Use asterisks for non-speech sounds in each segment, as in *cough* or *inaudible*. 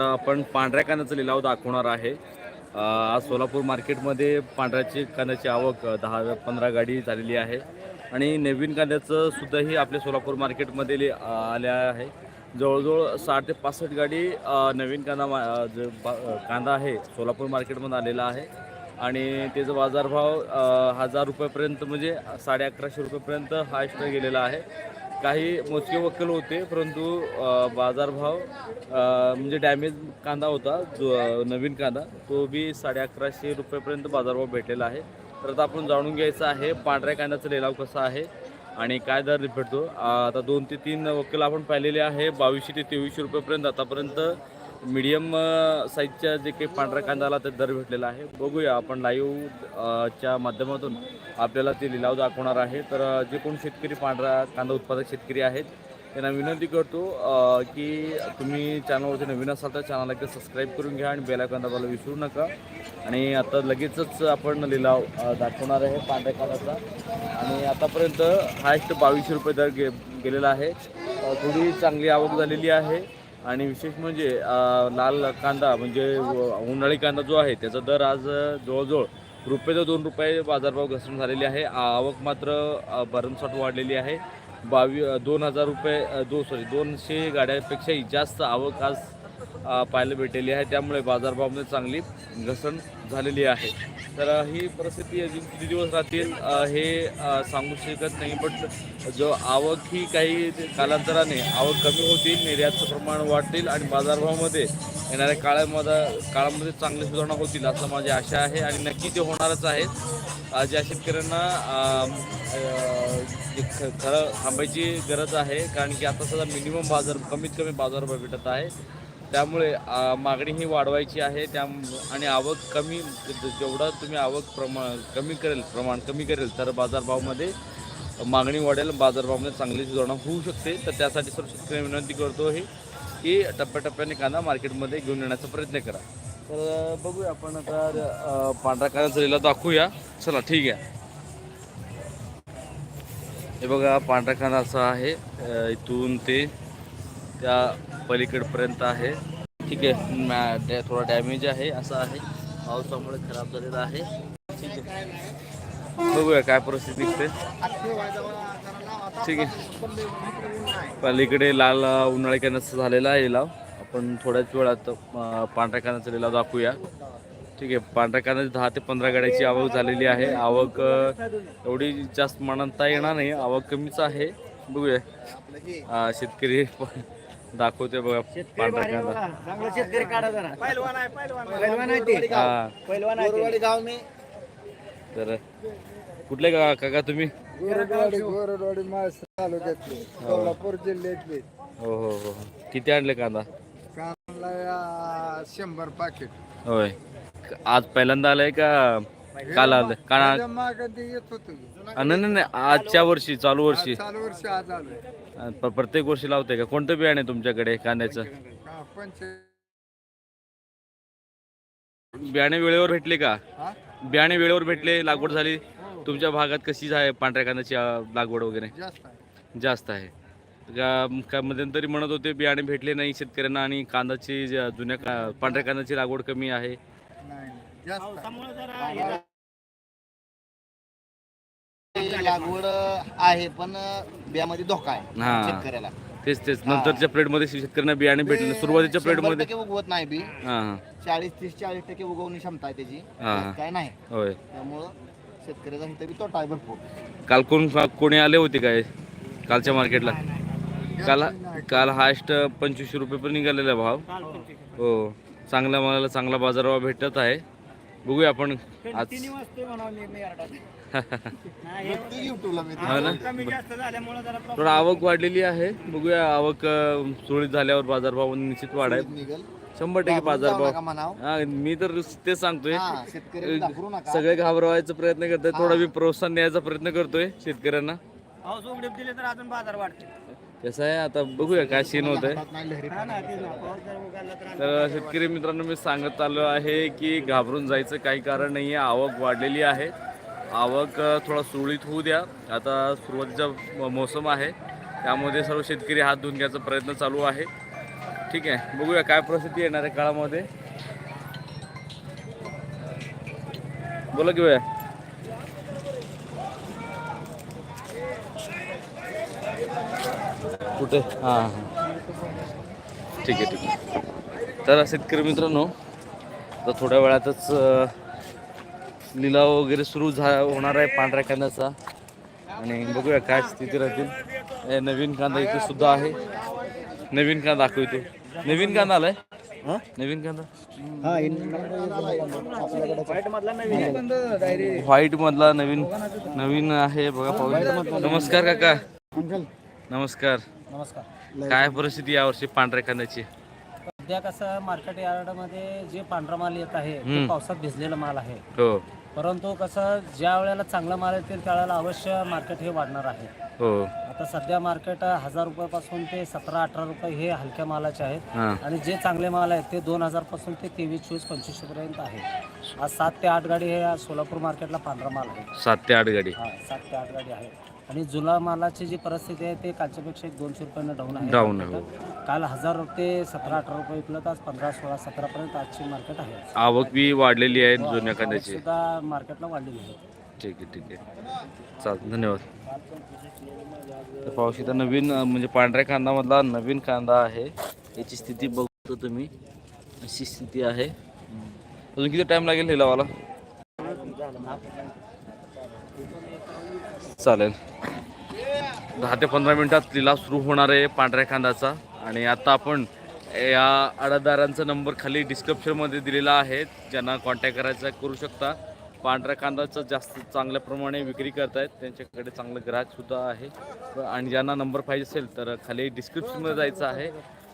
आपण पांढऱ्या कांद्याचा लिलाव दाखवणार आहे. आज सोलापूर मार्केटमध्ये पांढऱ्याची कांद्याची आवक दहा पंधरा गाडी झालेली आहे. आणि नवीन कांद्याचं सुद्धाही आपल्या सोलापूर मार्केटमध्ये आल्या आहे. जवळजवळ साठ ते पासष्ट गाडी नवीन कांदा मा- जो बा- कांदा आहे सोलापूर मार्केटमध्ये आलेला आहे. आणि त्याचा बाजारभाव हजार रुपयापर्यंत म्हणजे साडे अकराशे रुपयेपर्यंत हायस्ट गेलेला आहे. काही मोजके वकील होते परंतु बाजारभाव म्हणजे डॅमेज कांदा होता जो नवीन कांदा तो बी साडे अकराशे रुपयेपर्यंत बाजारभाव भेटलेला आहे. तर आता आपण जाणून घ्यायचं आहे पांढऱ्या कांद्याचा लिलाव कसा आहे आणि काय दर भेटतो आता दोन ते तीन वकील आपण पाहिलेले आहे बावीसशे ते तेवीसशे रुपयेपर्यंत आतापर्यंत मीडियम साईजच्या जे काही पांढऱ्या कांद्याला ते दर भेटलेला आहे. बघूया आपण लाईव्ह च्या माध्यमातून आपल्याला ते लिलाव दाखवणार आहे. तर जे कोण शेतकरी पांढरा कांदा उत्पादक शेतकरी आहेत त्यांना विनंती करतो की तुम्ही चॅनलवरती नवीन असाल तर चॅनलला एकदा सबस्क्राईब करून घ्या आणि बेलायकन दाबायला विसरू नका. आणि आता लगेचच आपण लिलाव दाखवणार आहे पांढऱ्या कांद्याचा. आणि आतापर्यंत हायस्ट बावीसशे रुपये दर गे गेलेला आहे. थोडी चांगली आवक झालेली आहे. आणि विशेष म्हणजे लाल कांदा म्हणजे उन्हाळी कांदा जो आहे त्याचा दर आज जवळजवळ रुपये तर दोन रुपये बाजारभाव घसरण झालेली आहे. आवक मात्र भरमसाठ वाढलेली आहे. बावी दोन हजार रुपये दो सॉरी दोनशे गाड्यांपेक्षाही जास्त आवक आज पाहायला भेटलेली आहे. त्यामुळे बाजारभावामध्ये चांगली घसरण झालेली आहे. तर ही परिस्थिती अजून किती दिवस राहतील हे सांगू शकत नाही बट जो आवक ही काही कालांतराने आवक कमी होतील निर्यातचं प्रमाण वाढतील आणि बाजारभावामध्ये येणाऱ्या काळामध्ये काळामध्ये चांगली सुधारणा होतील असं माझी आशा आहे आणि नक्की ते होणारच आहे. ज्या शेतकऱ्यांना जे ख- खरं थांबायची गरज आहे कारण की आता सध्या मिनिमम बाजार कमीत कमी बाजारभाव भेटत आहे. त्यामुळे मागणी ही वाढवायची आहे. त्या आणि आवक कमी जेवढा तुम्ही आवक प्रमाण कमी करेल प्रमाण कमी करेल तर बाजारभावामध्ये मागणी वाढेल. बाजारभावामध्ये चांगली सुधारणा होऊ शकते. तर त्यासाठी सर्व शेतकरी विनंती करतो हे की टप्प्याटप्प्याने कांदा मार्केटमध्ये घेऊन येण्याचा प्रयत्न करा. तर बघूया आपण आता पांढरा कांदा झालेला दाखवूया. चला ठीक आहे. हे बघा पांढरा कांदा असा आहे. इथून ते त्या पलीकडपर्यंत आहे. ठीक आहे डॅ- थोडा डॅमेज आहे असं आहे. पावसामुळे खराब झालेला आहे. ठीक आहे. बघूया काय परिस्थिती निघते ठीक आहे. पलीकडे लाल उन्हाळी कॅनचा झालेला आहे लिलाव. आपण थोड्याच वेळात पांढऱ्या कानाचा लिलाव दाखवूया. ठीक आहे पांढऱ्या कानाची दहा ते पंधरा गाड्याची आवक झालेली आहे. आवक एवढी जास्त म्हणता येणार नाही. आवक कमीच आहे. बघूया. शेतकरी दाखवते बघा पांढरा कांदा. चांगला शेतकरी काढा जरा. पैलवान आहे पैलवान आहे. ते. हा. पैलवान आहे गाव मी. तर कुठले का काका तुम्ही? गोरडवाडी गोरडवाडी मास तालुक्यातले सोलापूर जिल्ह्यातले. हो हो हो. किती आणले कांदा? कांदा या शंभर पाकिट. होय. आज पहिल्यांदा आलाय का काल आलं? का माग ते येत होतो. नाही नाही नाही, आजच्या वर्षी चालू वर्षी. चालू वर्ष आज आलोय. प- प्रत्येक वर्षी लावते का? कोणतं बियाणे तुमच्याकडे कांद्याचं? पंच बियाणे वेळेवर भेटले का? हा? बियाणे वेळेवर भेटले लागवड झाली? तुमच्या भागात कशी आहे पांढऱ्या कांद्याची अं, लागवड वगैरे? जास्त आहे. जास्त आहे. का का मध्यंतरी म्हणत होते बियाणे भेटले नाही शेतकऱ्यांना आणि कांद्याची जी जुन्या का पांढऱ्या कांद्याची लागवड कमी आहे. नाही नाही. जास्त आहे. लागवड आहे पण बियामध्ये धोका आहे हा. शेतकऱ्याला. तेच तेच. नंतरच्या पिरियडमध्ये शेतकऱ्यांना बियाणे भेटले सुरुवातीच्या शंभर पिरियडमध्ये टक्के उगवत नाही बी. हां हां. चाळीस तीस चाळीस टक्के उगवणी क्षमता आहे त्याची. हा, हा. काय नाही. होय. त्यामुळं शेतकऱ्याचा बी तोटा आहे भरपूर. काल कोण कोणी आले होते काय? कालच्या मार्केटला? काल काल हायस्ट पंचवीसशे रुपये पण निघालेला भाव. हो. चांगल्या मालाला चांगला बाजारभाव भेटत आहे. बघूया आपण आज हो थोडा आवक वाढलेली आहे. बघूया आवक सुरळीत झाल्यावर बाजारभाव निश्चित वाढ आहे. निघल. शंभर टक्के बाजारभाव. हा मी तर तेच सांगतोय. हा सगळे घाबरवायचा प्रयत्न करतोय. थोडा मी प्रोत्साहन द्यायचा प्रयत्न करतोय शेतकऱ्यांना. पाऊस उघडीप दिले तर अजून बाजार वाढते कसं आहे आता बघूया काय सीन होत आहे. तर शेतकरी मित्रांनो मी सांगत आलो आहे की घाबरून जायचं काही कारण नाही आहे आवक वाढलेली आहे. आवक थोडा सुरळीत होऊ द्या. आता सुरुवातीचा मौसम मोसम आहे. त्यामध्ये सर्व शेतकरी हात धुवून घ्यायचा प्रयत्न चालू आहे. ठीक आहे. बघूया काय परिस्थिती येणार आहे काळामध्ये. बोला की कुठे? हां ठीक आहे ठीक आहे. तर शेतकरी मित्रांनो तर थोड्या वेळातच लिलाव वगैरे सुरू झा होणार आहे पांढऱ्या कांद्याचा. आणि बघूया काय स्थिती राहतील. हे नवीन कांदा इथे सुद्धा आहे. नवीन कांदा दाखवतो नवीन कांदा आलाय? नवीन कांदा? हा व्हाईट मधला नवीन नवीन नवीन आहे बघा पाहू नमस्कार काका. नमस्कार. नमस्कार. काय परिस्थिती यावर्षी पांढऱ्या कांद्याची? सध्या कसं मार्केट यार्डमध्ये जे पांढरा माल येत आहे पावसात भिजलेला माल आहे. हो. परंतु कसं ज्या वेळेला चांगला माल येतील त्यावेळेला अवश्य मार्केट हे वाढणार आहे. हो. आता सध्या मार्केट हजार रुपयापासून ते सतरा अठरा रुपये हे हलक्या मालाचे आहेत. आणि जे चांगले माल आहेत ते दोन हजारपासून ते तेवीस चोवीस पंचवीसपर्यंत आहे. आज सात ते आठ गाडी हे आज सोलापूर मार्केटला पांढरा माल आहे. सात ते आठ गाडी. हा सात ते आठ गाडी आहे. आणि जुना मालाची जी परिस्थिती आहे ते कालच्यापेक्षा एक दोनशे रुपयानं डाऊन आहे. Down आहे, हो. काल हजार ते सतरा अठरा रुपये विकलं तर आज पंधरा सोळा सतरा पर्यंत आजची मार्केट आहे. आवक बी वाढलेली आहे जुन्या कांद्याची. सुद्धा मार्केटला वाढलेली आहे. ठीक आहे ठीक आहे. चालतं धन्यवाद. तर पावशी तर नवीन अं, म्हणजे पांढऱ्या कांदामधला नवीन कांदा आहे. याची स्थिती बघतो तुम्ही. अशी स्थिती आहे. अजून किती टाइम लागेल लिलावाला चालेल. दहा ते पंधरा मिनिटात लिलाव सुरू होणार आहे पांढऱ्या कांदाचा आणि आता आपण या आडादारांचा नंबर खाली डिस्क्रिप्शनमध्ये दिलेला आहे. ज्यांना कॉन्टॅक्ट करायचा करू शकता. पांढऱ्या कांदाचं जास्त चांगल्या प्रमाणे विक्री करतायत. त्यांच्याकडे चांगलं ग्राहकसुद्धा आहे. आणि ज्यांना नंबर पाहिजे असेल तर खाली डिस्क्रिप्शनमध्ये जायचं आहे.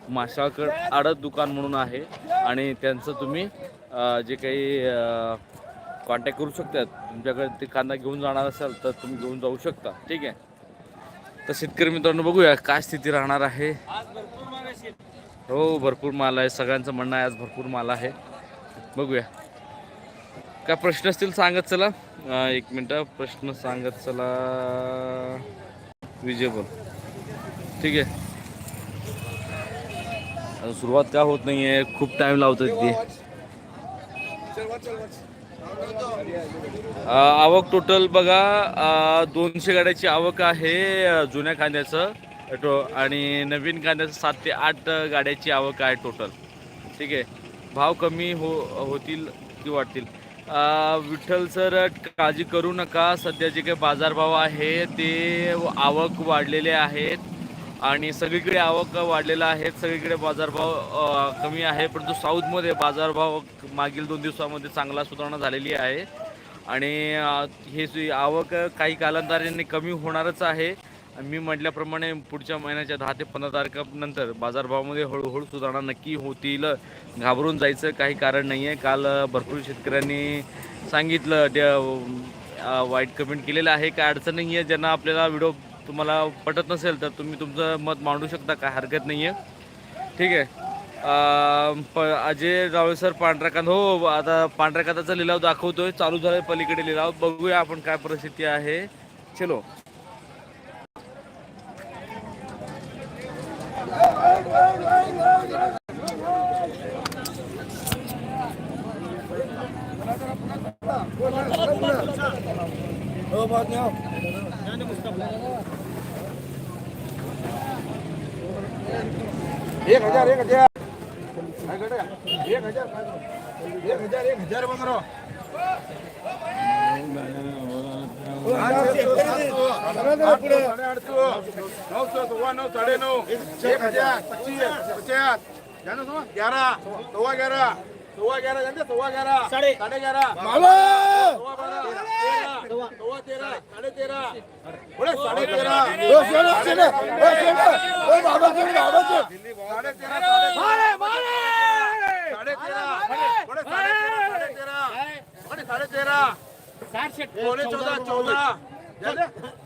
माशाकड आडत दुकान म्हणून आहे. आणि त्यांचं तुम्ही जे काही कॉन्टॅक्ट करू शकतात. तुमच्याकडे ते कांदा घेऊन जाणार असाल तर तुम्ही घेऊन जाऊ शकता. ठीक आहे? तर शेतकरी मित्रांनो बघूया काय स्थिती राहणार आहे. हो भरपूर माल आहे. सगळ्यांचं म्हणणं आहे आज भरपूर माल आहे. बघूया. काय प्रश्न असतील सांगत चला. एक मिनटं. प्रश्न सांगत चला. विजेबल ठीक आहे? सुरुवात का होत नाही आहे खूप टाईम लावतात ते. अ, आवक टोटल बघा दोनशे गाड्याची आवक आहे जुन्या कांद्याचं टो आणि नवीन कांद्याचं सात ते आठ गाड्याची आवक आहे टोटल ठीक आहे? भाव कमी हो होतील की वाटतील विठ्ठल सर काळजी करू नका. सध्या जे काही बाजारभाव आहे ते आवक वाढलेले आहेत. आणि सगळीकडे आवक वाढलेला आहे. सगळीकडे बाजारभाव कमी आहे परंतु साऊथमध्ये बाजारभाव मागील दोन दिवसामध्ये चांगला सुधारणा झालेली आहे. आणि हे आवक काही कालांतराने कमी होणारच आहे. मी म्हटल्याप्रमाणे पुढच्या महिन्याच्या दहा ते पंधरा तारखेनंतर बाजारभावामध्ये हळूहळू सुधारणा नक्की होतील. घाबरून जायचं काही कारण नाही आहे काल भरपूर शेतकऱ्यांनी सांगितलं त्या वाईट कमेंट केलेलं आहे. काय अडचण नाही आहे ज्यांना आपल्याला व्हिडिओ तुम्हाला पटत नसेल तर तुम्ही तुमचं मत मांडू शकता काय हरकत नाही आहे ठीक आहे. प अजय रावळे सर पांढरा हो, हो आता पांढऱ्याकांताचा लिलाव दाखवतोय चालू झालाय पलीकडे लिलाव. बघूया आपण काय परिस्थिती आहे. चलो. एक એક હજાર એક હજાર. એક હજાર એક હજાર એક હજાર કરો. નવસો નવ સાડે નવ. એક હજાર, પચીસ, પચાસ ગ્યારહ સવા ગ્યારહ. सव्वा ग्यारह जानते सव्वा ग्यारह साढ़े साढ़े ग्यारह सव्वा बारह तेरह सव्वा तेरह साढ़े तेरह बोले साढ़े तेरह साढ़े तेरह साढ़े तेरह साढ़े तेरह बोले साढ़े तेरह बोले साढ़े तेरह बोले चौदह चौदह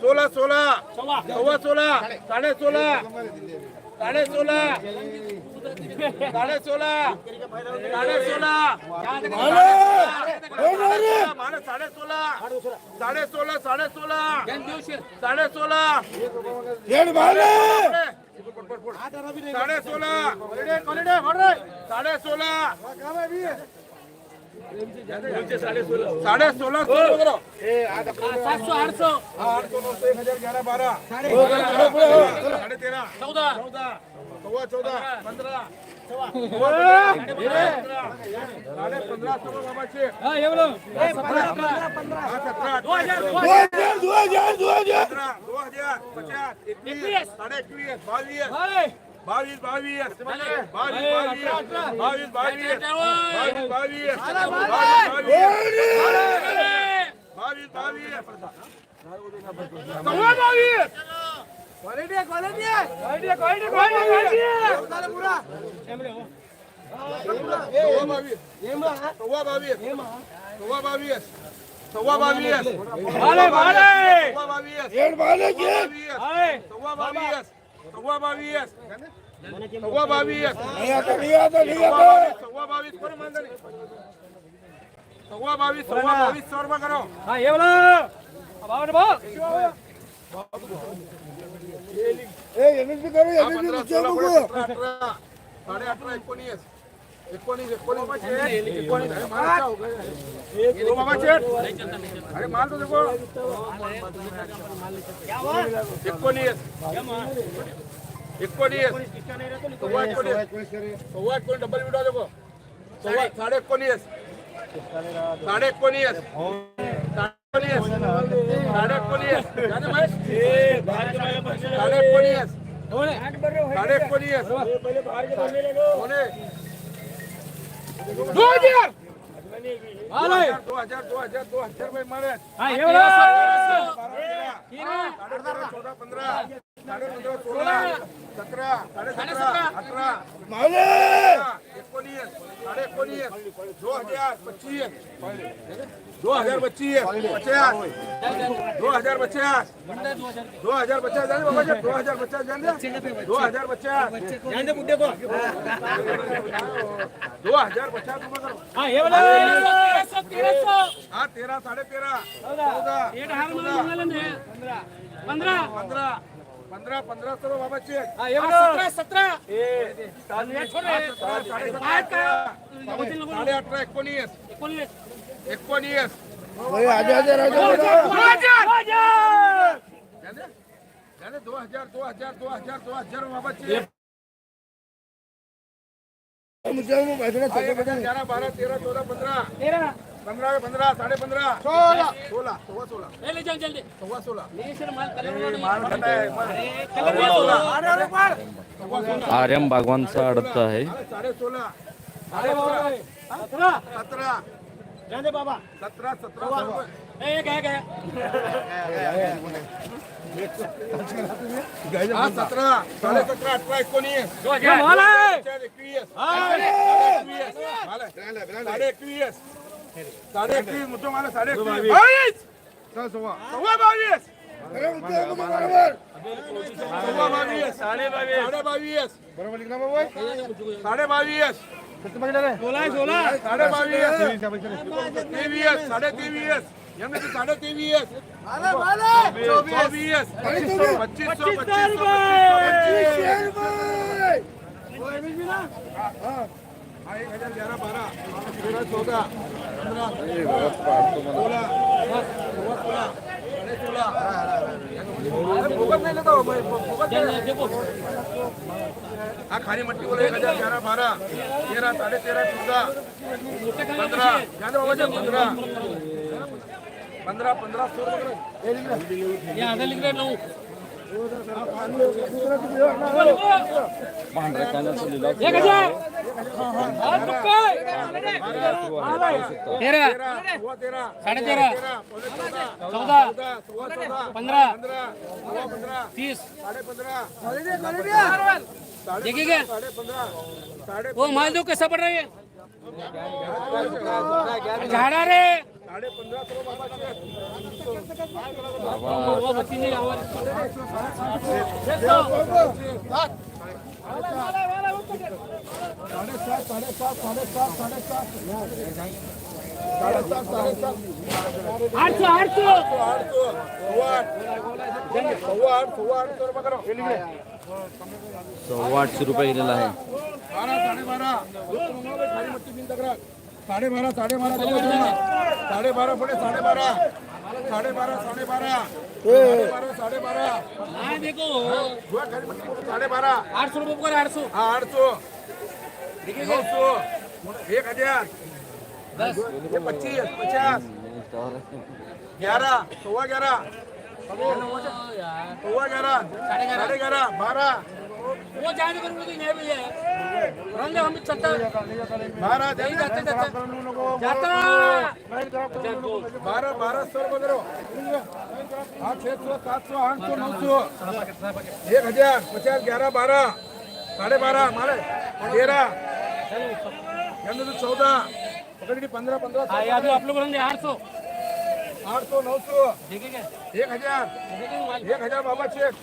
सोळा सोळा सव्वा सोळा साडे सोळा साडे सोळा साडे सोळा साडे सोळा साडे सोळा साडे सोळा साडे सोळा साडे सोळा साडे सोळा साडे सोळा साडे सोळा सातशो आठशो एक हजार ग्यारह साडे तेरा चौदा चौदा सव्वा चौदा पंधरा साडे पंधरा सोळा बाबाचे हजार पचास एकवीस साडे एकवीस बावीस बावीस बावीस बावीस बावीस बावीस बावीस बावीस बावीस बावीस बावीस सव्वा बावीस सव्वा बावीस सव्वा बावीस सव्वा बावीस सव्वा बावीस सव्वा बावीस सव्वा बावीस सव्वा बावीस सव्वा बावीस. सव्वा बावीस. सव्वा बावीस बावीस सव्वा करो. हाँ साडे अठरा एकोणीस. અરે માલ તો દેખો એકોણીસ એકોણીસ સવા એકોણીસ સવા એકોણીસ ડબલ વિડો દેખો સવા સાડે એકોણીસ સાડે એકોણીસ સાડે એકોણીસ સાડે એકોણીસ સાડે दो हजार दो हजार दो हजार दो हजार रुपये मारे चौदा पंधरा साडे पंधरा सोळा सतरा साडे सतरा अठरा एकोणीस साडे एकोणीस दो हजार पच्चीस. दो हजार पच्चीस पचास दो हजार पचास दो हजार पचास जाने बाबा जी, दो हजार पचास जाने दो हजार पचास. दो हजार पचास रुपये करो. हाँ तेरह साढ़े तेरह चौदह पंद्रह पंद्रह पंद्रह पंद्रह करो बाबा चेक सत्रह सत्रह साडे अठरा एकोणीस. एकोणीस. एकोणीस दो हजार दो हजार दो हजार दो हजार बाबाची. ग्यारह बारह तेरह चौदह आर्यम भगवान सा अड़ता है साढ़े सोलह सत्रह जाने बाबा. सतरा सतरा सतरा. साडे सतरा अठरा एकोणीस. साडे एकवीस. साडे एकवीस. मुद्दो मला साडे बावीस. सव्वा बावीस. साडे बावीस. साडे बावीस. साडे बावीस. कितने पैसे लगे सोलह सोलह साढ़े बाईस तेवीएस साढ़े तेवीएस यानी कि साढ़े तेवीएस चौबीस पच्चीस सौ पच्चीस सौ पच्चीस एक हजार ग्यारह बारह तेरह चौदह पंद्रह सोलह सोलह सोलह भोगत नहीं लेता हो भोगत हा खाली मट्टीवर एक हजार ग्यारा बारा तेरा साडेतेरा चौदा पंधरा गांधी बाबाच्या पंधरा पंधरा पंधरा सोळा पंद्रह सौ रुपये पांढऱ्या कांद्याचा लिलाव सुरू आहे. तेरा सव्वा तेरा साडे तेरा चौदा सव्वा चौदा पंधरा पंधरा सव्वा पंधरा तीस साडे पंधरा साडे पंधरा साडे पंधरा साडे वो माल दो कैसा पड़ रहा है साडे झाड़ा रे साडेसात साडेसात साडेसात साडेसात आठ सव्वा आठशे रुपये गेलेला आहे. बारा साडेबारा साडेबारा साडेबारा. साडेबारा पुढे साडेबारा. साडेबारा साडेबारा. साडेबारा साडेबारा. हाँ साडेबारा. आठ सौ रुपये कर आठ सौ हा आठ सौ नऊ सौ एक हजार हे पच्चीस पचास. ग्यारह सव्वा ग्यारह सव्वा ग्यारह साढ़े ग्यारह बारह वो जाने रंग हम बारह नहीं जाते जाते जाता बारह बारह सौ रुपये करो हाँ। छह सौ सात सौ आठ सौ नौ सौ। एक हजार पचास ग्यारह बारह। साढ़े बारह मारे तेरह। तो चौदह। पकड़ी पंद्रह पंद्रह आप लोग आठ सौ। आठ सौ नौ सौ। एक हजार। एक हजार बाबा चेक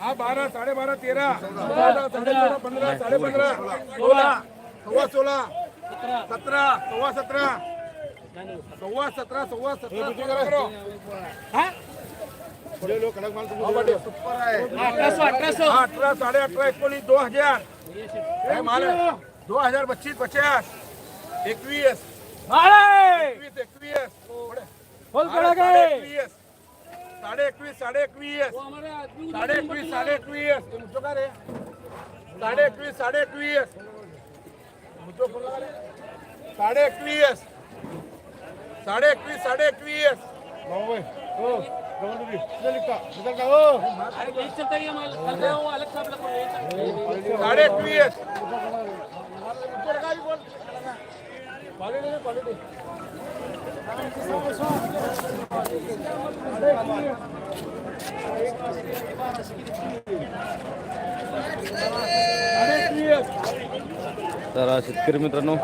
हाँ चौदह साढ़े चौदह पंद्रह साढ़े पंद्रह सोलह सव्वा सोलह सत्रह सव्वा सत्रह सव्वा सत्रह सव्वा सत्रह करो. बटे, सुपर आहे अठारह सौ अठारह सौ हाँ, अठरा साढ़े अठरा एकोणीस दो हजार? दो हजार पच्चीस पचास. एकवीस. एकवीस एकवीस. साडे एकवीस. साडे एकवीस साडे एकवीस साडे एकवीस साडे एकवीस मुद्दो का रे साडे एकवीस साडे एकवीस मुद्दो का रे? साडे एकवीस साडे एकवीस साडे एकवीस साडे एकवीस तर शेतकरी मित्रांनो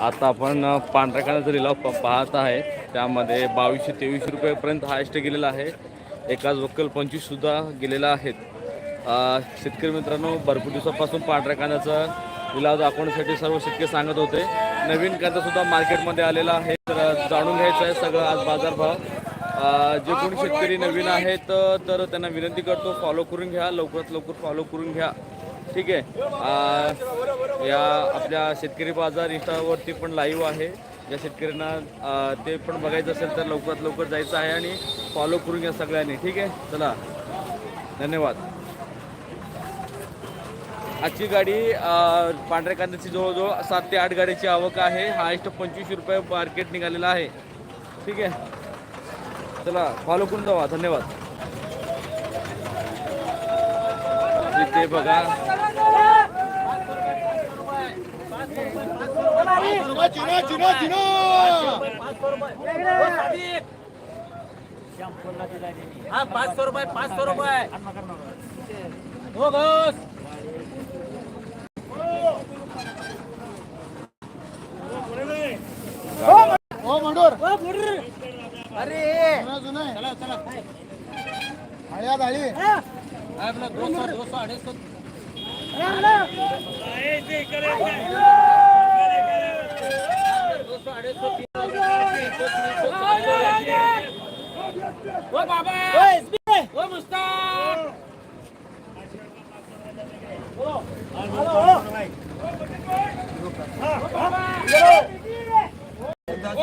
आता आपण पांढऱ्या कांद्याचा लिलाव प- पाहत आहे. त्यामध्ये बावीसशे तेवीसशे रुपयेपर्यंत हायस्ट गेलेला आहे. एकाच वक्कल पंचवीससुद्धा गेलेला आहेत. शेतकरी मित्रांनो भरपूर दिवसापासून पांढऱ्या कांद्याचा लिलाव दाखवण्यासाठी सर्व शेतकरी सांगत होते. नवीन कांदासुद्धा मार्केटमध्ये आलेला आहे. तर जाणून घ्यायचं आहे सगळं आज बाजारभाव. जे कोणी शेतकरी नवीन आहेत तर त्यांना विनंती करतो फॉलो करून घ्या लवकरात लवकर फॉलो करून घ्या. ठीक आहे? या आपल्या शेतकरी बाजार इंस्टावरती पण लाईव्ह आहे. ज्या शेतकऱ्यांना ते पण बघायचं असेल तर लवकरात लवकर जायचं आहे आणि फॉलो करून घ्या सगळ्यांनी. ठीक आहे? चला. धन्यवाद. आजची गाडी पांढऱ्या कांद्याची जवळजवळ सात ते आठ गाडीची आवक आहे. हायस्ट पंचवीसशे रुपये मार्केट निघालेला आहे. ठीक आहे? चला फॉलो करून जावा. धन्यवाद. इथे बघा. हा चिनो रुपये हाँ रुपये. सौ रुपए सौ हो ओ मंडोर. अरे. जुना जुना चला चला. हळ्या आपला चार सौ। ओ बाबा.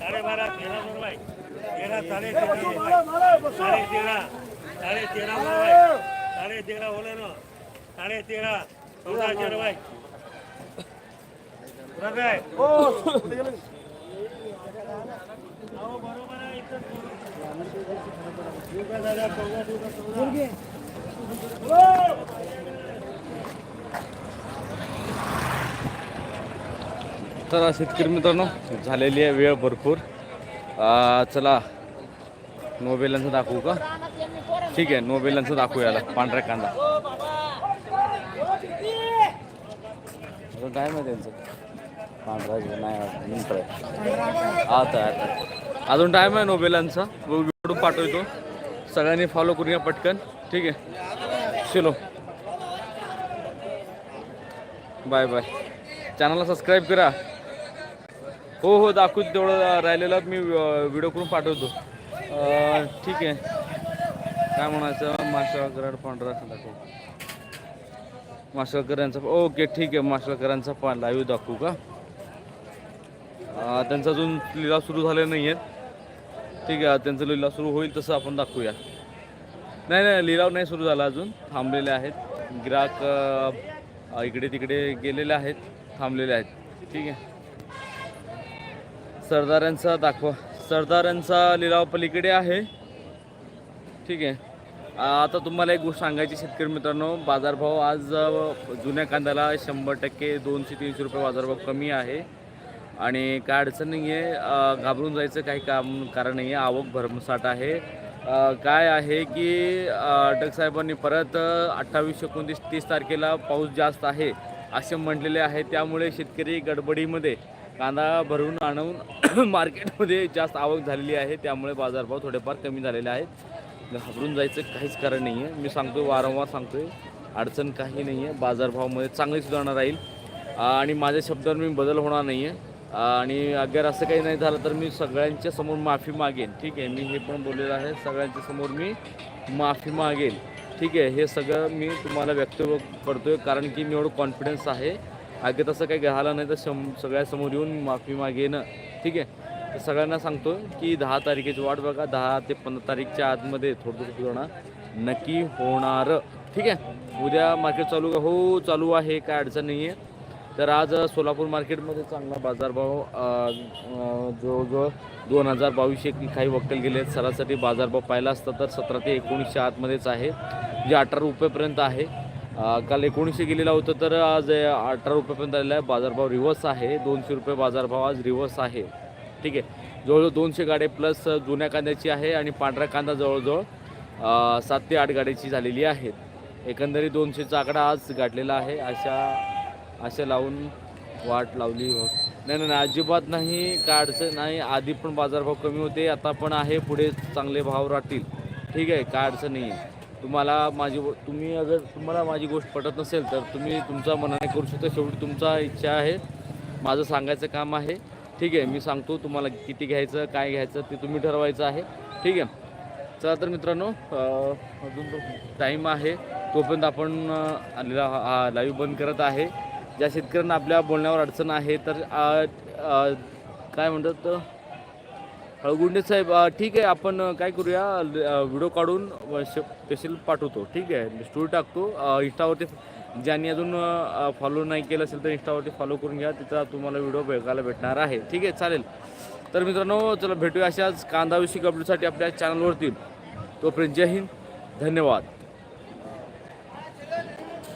साडे बारा तेरा सौ रुपये तेरा साडे तेरा साडे तेरा साडे तेरा साडे तेरा ना साडे तेरा चौदा रुपये रुपये बरोबर आहे तर शेतकरी मित्रांनो झालेली आहे वेळ भरपूर. चला चला नोबेलांचं दाखवू का? ठीक आहे नोबेलांचं दाखवू याला पांढरा कांदा. अजून टाईम आहे त्यांचं. पांढरा नाही आता आता अजून टाईम आहे नोबेलांचा व्हिडिओ पाठवतो. सगळ्यांनी फॉलो करूया पटकन. ठीक आहे. चलो। Bye bye. चॅनलला सबस्क्राईब करा. हो हो दाखवू तेवढं राहिलेला मी व्हिडिओ करून पाठवतो. ठीक आहे. काय म्हणायचं? माशा पांढरा असं दाखवू. माशळकर यांचा ओके ठीक आहे. माशळकरांचा पा लाईव्ह दाखवू का? त्यांचा अजून लिलाव सुरू झाले नाही आहेत ठीक आहे. त्यांचा लिलाव सुरू होईल तसं आपण दाखवूया. नाही नाही लिलाव नाही सुरू झाला अजून. थांबलेले आहेत. गिराक इकडे तिकडे गेलेले आहेत. थांबलेले आहेत. ठीक आहे. सरदारांचा दाखवा. सरदारांचा लिलाव पलीकडे आहे. ठीक आहे. आता तुम्हाला एक गोष्ट सांगायची शेतकरी मित्रांनो. बाजारभाव आज जुन्या कांद्याला शंभर टक्के दोनशे तीनशे रुपये बाजारभाव कमी आहे. आणि काय अडचण नाही आहे घाबरून जायचं काही काम कारण नाही आहे आवक भरमसाठ आहे. काय आहे की अटक साहेबांनी परत अठ्ठावीस एकोणतीस तीस तारखेला पाऊस जास्त आहे असे म्हटलेले आहे. त्यामुळे शेतकरी गडबडीमध्ये कांदा भरून आणून *coughs* मार्केटमध्ये जास्त आवक झालेली आहे. त्यामुळे बाजारभाव थोडेफार कमी झालेले आहेत. घाबरून जायचं काहीच कारण नाही आहे मी सांगतो वारंवार सांगतोय अडचण काही नाही आहे बाजारभावामध्ये चांगली सुधारणा राहील. आणि माझ्या शब्दावर मी बदल होणार नाही आहे आणि अगर असं काही नाही झालं तर मी सगळ्यांच्या समोर माफी मागेन. ठीक आहे? मी हे पण बोललेलं आहे. सगळ्यांच्या समोर मी माफी मागेन. ठीक आहे? हे सगळं मी तुम्हाला व्यक्त करतोय कारण की मी एवढं कॉन्फिडन्स आहे. अगे तसं काही झालं नाही तर शं सगळ्यासमोर येऊन माफी मागेन. ठीक आहे? तर सगळ्यांना सांगतो की दहा तारखेची वाट बघा. दहा ते पंधरा तारीखच्या आतमध्ये थोडं सुधारणा नक्की होणार. ठीक आहे? उद्या मार्केट चालू का? हो चालू आहे. काय अडचण नाही आहे तर आज सोलापूर मार्केटमध्ये चांगला बाजारभाव जवळजवळ दोन हजार बावीसशे काही वक्कल गेले आहेत सरासरी बाजारभाव पाहिला असता तर सतरा ते एकोणीसशे आतमध्येच आहे जे अठरा रुपयेपर्यंत आहे. काल एकोणीसशे गेलेला होतं तर आज अठरा रुपयेपर्यंत आलेला आहे. बाजारभाव रिवर्स आहे दोनशे रुपये बाजारभाव आज रिवर्स आहे. ठीक आहे. जवळजवळ दोनशे गाड्या प्लस जुन्या कांद्याची आहे आणि पांढरा कांदा जवळजवळ सात ते आठ गाड्याची झालेली आहेत एकंदरीत दोनशेचा आकडा आज गाठलेला आहे. अशा असे लावून वाट लावली. हो नाही नाही नाही, अजिबात नाही काय अडचण नाही. आधी पण बाजारभाव कमी होते आता पण आहे पुढे चांगले भाव राहतील. ठीक आहे काय अडचण नाही आहे तुम्हाला माझी तुम्ही अगर तुम्हाला माझी गोष्ट पटत नसेल तर तुम्ही तुमचा मनाने करू शकता. शेवटी तुमचा इच्छा आहे. माझं सांगायचं काम आहे. ठीक आहे मी सांगतो तुम्हाला किती घ्यायचं काय घ्यायचं ते तुम्ही ठरवायचं आहे. ठीक आहे. चला तर मित्रांनो अजून टाईम आहे. तोपर्यंत आपण अं, आलेला हा लाईव्ह बंद करत आहे. ज्या शेतकऱ्यांना आपल्या बोलण्यावर अडचण आहे तर काय म्हणतात हळगुंडे साहेब ठीक आहे आपण काय करूया व्हिडिओ काढून स्पेशल पाठवतो ठीक आहे स्टोरी टाकतो इंस्टावरती ज्यांनी अजून फॉलो नाही केलं असेल तर इंस्टावरती फॉलो करून घ्या तिथं तुम्हाला व्हिडिओ बघायला भेटणार आहे ठीक आहे चालेल. तर मित्रांनो चला भेटूया अशाच कांदा विषयी अपडेटसाठी आपल्या चॅनलवरती तोपर्यंत जय हिंद धन्यवाद.